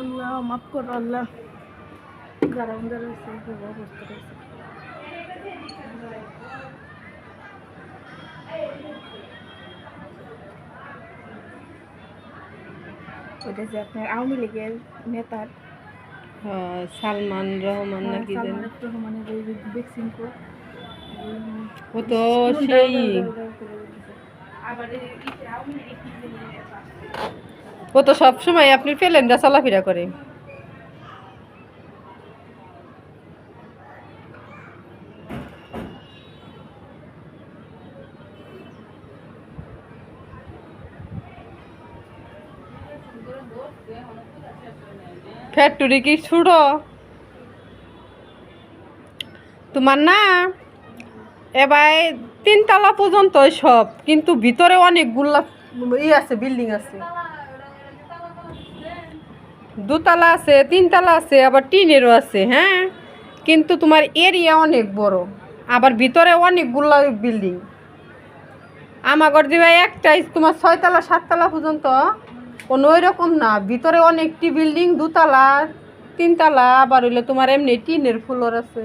আল্লাহ মাফ করো আল্লাহ। খুব অবস্থা যে আপনার আওয়ামী লীগের নেতার। হ্যাঁ, সালমান রহমান নাকি রহমানের কো। ও তো সেই আবার এই ইসে আওয়ামী লীগের কি জানি নেতা। ও তো সবসময় আপনি পেলেন দা চলাফেরা করে। ফ্যাক্টরি কি ছুড়ো তোমার না? এবার তিনতলা পর্যন্ত সব, কিন্তু ভিতরে অনেকগুলা ই আছে, বিল্ডিং আছে। দুতলা আছে, তিনতলা আছে, আবার টিনেরও আছে হ্যাঁ? কিন্তু তোমার এরিয়া অনেক বড়, আবার ভিতরে অনেকগুলা বিল্ডিং। আমাগর দিবে একটাই, তোমার ছয়তলা, সাততলা পর্যন্ত, কোনো রকম না। ভিতরে অনেকটি বিল্ডিং, দুতলা, তিনতলা, আবার হইলে তোমার এমনি টিনের ফ্লোর আছে।